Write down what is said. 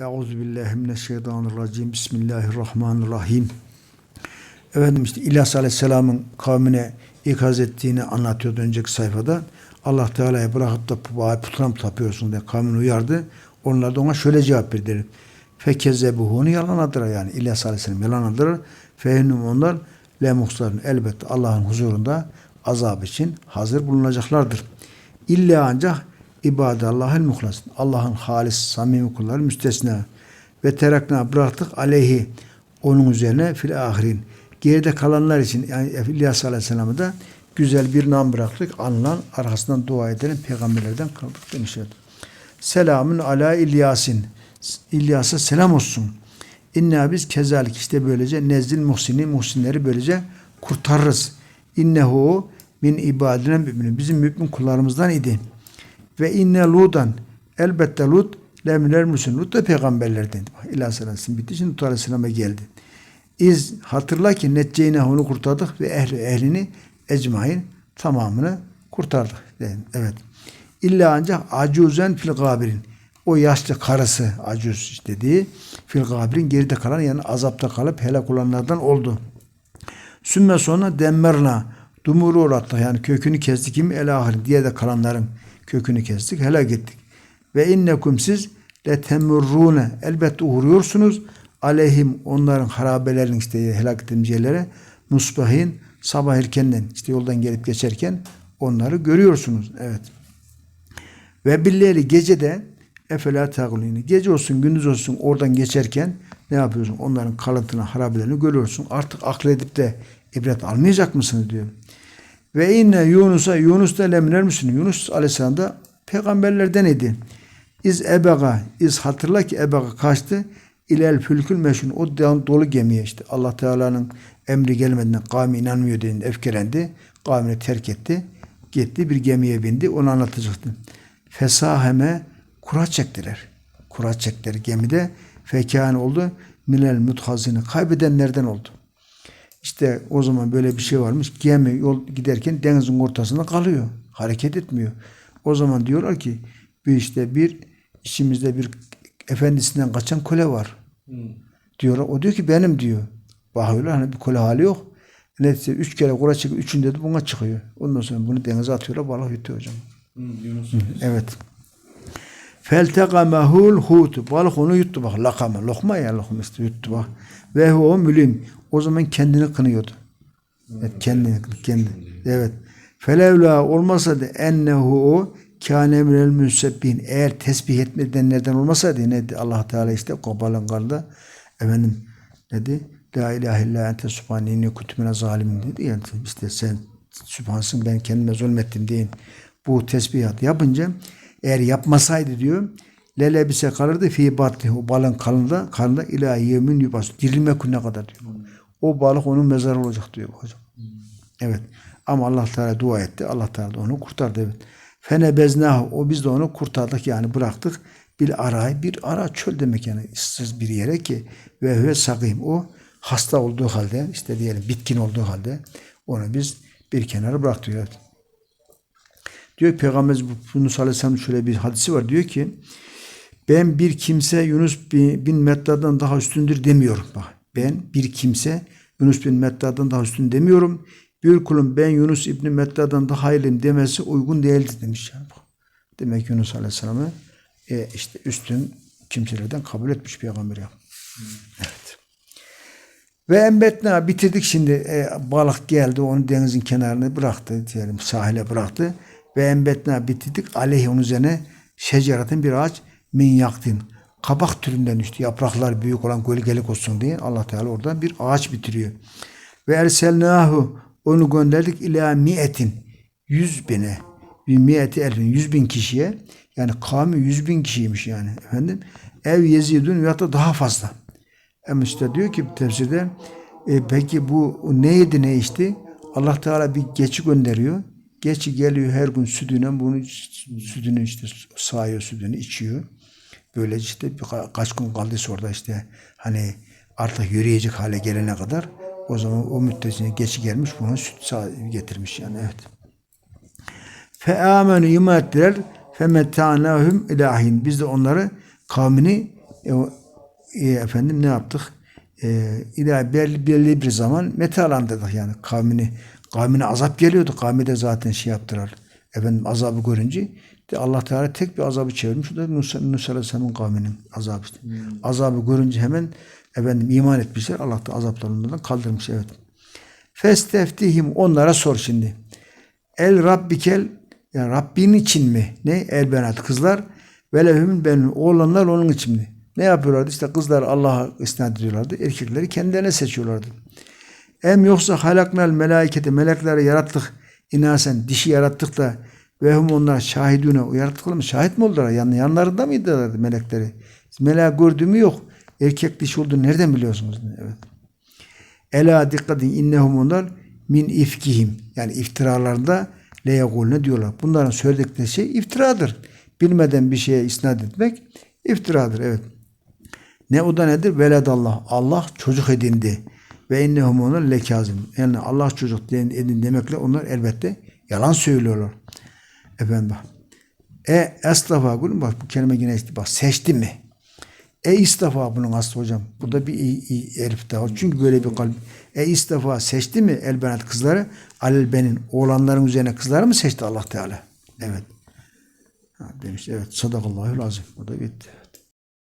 Euzubillahimineşşeytanirracim. Bismillahirrahmanirrahim. Efendim işte İlyas Aleyhisselam'ın kavmine ikaz ettiğini anlatıyordu önceki sayfada. Allah Teala'ya bırakıp da pu- putuna mı tapıyorsun diye kavmini uyardı. Onlar da ona şöyle cevap verdiler. Fekezzebuhunu yalan adıra yani İlyas Aleyhisselam yalan adıra. Fehinnum onlar lemuhsarın elbette Allah'ın huzurunda azap için hazır bulunacaklardır. İlla ancak ibadallahil muhlas. Allah'ın halis, samimi kulları müstesna. Ve terakna bıraktık aleyhi onun üzerine fil ahirin. Geride kalanlar için yani İlyas Aleyhisselam'ı da güzel bir nam bıraktık. Anılan arkasından dua edelim peygamberlerden kaldık demişler. Selamün ala İlyas'in. İlyas'a selam olsun. İnna biz kezalik işte böylece nezdil muhsini muhsinleri böylece kurtarırız. İnnehu min ibadine müminin. Bizim mümin kullarımızdan idi. Ve inne Ludan elbette Lut leminer müsün. Lut da peygamberlerden. Bak, İlah Aleyhisselam bitti. Şimdi Lut Aleyhisselam'a geldi. İz hatırla ki necceyne onu kurtardık ve ehli ehlini ecmain tamamını kurtardık. Yani, evet. İlla ancak acuzen fil gabirin. O yaşlı karısı acuz dediği fil gabirin geride kalan yani azapta kalıp helak olanlardan oldu. Sümme sonra demmerna dumuru uğrattık yani kökünü kestik kim el ahir diye de kalanların kökünü kestik helak ettik. Ve innekum siz le temurrune elbette uğruyorsunuz aleyhim onların harabelerin işte helak ettiğimiz yerlere musbahin sabah erkenden işte yoldan gelip geçerken onları görüyorsunuz. Evet. Ve billeri gecede efela tağulini. Gece olsun gündüz olsun oradan geçerken ne yapıyorsun? Onların kalıntını, harabelerini görüyorsun. Artık akledip de ibret almayacak mısınız diyor. Ve inne Yunus'a Yunus da leminer misin? Yunus aleyhisselam da peygamberlerden idi. İz ebega, iz hatırla ki ebega kaçtı. İlel fülkül meşhun. O dolu gemiye işte. Allah Teala'nın emri gelmediğinden kavmi inanmıyor dediğinde öfkelendi. Kavmini terk etti. Gitti bir gemiye bindi. Onu anlatacaktı. Fesaheme kura çektiler. Kura çektiler gemide. Fekan oldu. Minel muthazini. Kaybedenlerden oldu. İşte o zaman böyle bir şey varmış. Gemi yol giderken denizin ortasında kalıyor. Hareket etmiyor. O zaman diyorlar ki bir işte bir içimizde bir efendisinden kaçan köle var. Diyorlar. O diyor ki benim diyor. Bakıyorlar hani bir köle hali yok. Neyse üç kere kura çekiyor. Üçünde de buna çıkıyor. Ondan sonra bunu denize atıyorlar. Balık yutuyor hocam. Evet. Feltegamehul hut. Balık onu yuttu bak. Lakama. Lokma ya lokma işte yuttu bak. Ve o mülim. O zaman kendini kınıyordu. Evet, kendini, kendi. Evet. Felevla olmasa da ennehu o kâne minel müsebbin. Eğer tesbih etmedenlerden olmasaydı ne Allah Teala işte Kobal'ın karda efendim dedi La ilahe illa ente subhanini kutumine zalimin dedi yani işte sen sübhansın ben kendime zulmettim deyin. Bu tesbihat yapınca eğer yapmasaydı diyor lelebise kalırdı fi batni o balın kalında kalında ila yemin yubas dirilme gününe kadar diyor. O balık onun mezarı olacak diyor hocam. Evet. Ama Allah Teala dua etti. Allah Teala da onu kurtardı. Evet. Fene beznahu. O biz de onu kurtardık yani bıraktık. Bir aray, bir ara çöl demek yani ıssız bir yere ki ve hüve sakim. O hasta olduğu halde işte diyelim bitkin olduğu halde onu biz bir kenara bıraktık. Evet. Diyor Peygamberimiz Yunus Aleyhisselam'ın şöyle bir hadisi var. Diyor ki ben bir kimse Yunus bin, Metta'dan daha üstündür demiyorum. Bak ben bir kimse Yunus bin Metta'dan daha üstün demiyorum. Bir kulun ben Yunus İbni Metta'dan daha hayırlıyım demesi uygun değildir demiş. Yani. Demek Yunus Aleyhisselam'ı e, işte üstün kimselerden kabul etmiş peygamber ya. Evet. Ve embetna bitirdik şimdi e, balık geldi onu denizin kenarına bıraktı diyelim sahile bıraktı ve embetna bitirdik aleyhi onun üzerine şeceratın bir ağaç min yaktin kabak türünden işte yapraklar büyük olan gölgelik olsun diye Allah Teala oradan bir ağaç bitiriyor. Ve erselnahu onu gönderdik ila miyetin yüz bine bir miyeti elfin yüz bin kişiye yani kavmi yüz bin kişiymiş yani efendim ev yezidun ya da daha fazla. Ama işte diyor ki tefsirde e, peki bu neydi ne içti? Allah Teala bir geçi gönderiyor. Geçi geliyor her gün sütüne bunu sütünü işte sağıyor sütünü içiyor. Böylece işte kaç gün kaldıysa orada işte hani artık yürüyecek hale gelene kadar o zaman o müddetine geçi gelmiş bunu süt getirmiş yani evet. Fe amenu iman fe metta'nahum ilahin. Biz de onları kavmini E, e, efendim ne yaptık? E, ila belli, belli bir zaman metalandırdık yani kavmini. Kavmine azap geliyordu. Kavmi de zaten şey yaptılar. Efendim azabı görünce de Allah Teala tek bir azabı çevirmiş. O da Musa, Musa Aleyhisselam'ın kavminin azabı. işte. Azabı görünce hemen efendim iman etmişler. Allah da azaplarından kaldırmış. Evet. Festeftihim onlara sor şimdi. El Rabbikel yani Rabbin için mi? Ne? El benat kızlar ve lehum benim oğlanlar onun için mi? Ne yapıyorlardı? İşte kızlar Allah'a isnat ediyorlardı. Erkekleri kendilerine seçiyorlardı. Em yoksa halaknal melaiketi melekleri yarattık inasen dişi yarattık da ve hum onlar şahidune yarattıkları mı şahit mi oldular? Yani yanlarında mıydılar melekleri? Meleği gördüğümü yok. Erkek dişi olduğunu nereden biliyorsunuz? Evet. Ela dikkatin innehum onlar min ifkihim. Yani iftiralarında ne diyorlar. Bunların söyledikleri şey iftiradır. Bilmeden bir şeye isnat etmek iftiradır. Evet. Ne o da nedir? Veledallah. Allah çocuk edindi. Ve innehum onlar lekazim. Yani Allah çocuk edin demekle onlar elbette yalan söylüyorlar. Efendim bak. E estafa gülüm bak bu kelime yine işte bak seçti mi? E istafa bunun aslı hocam. Burada bir i, i, elif daha. Çünkü böyle bir kalp. E istafa seçti mi elbenat kızları? Alel benin oğlanların üzerine kızları mı seçti Allah Teala? Evet. Ha, demiş evet. Sadakallahül azim. Bu da bitti.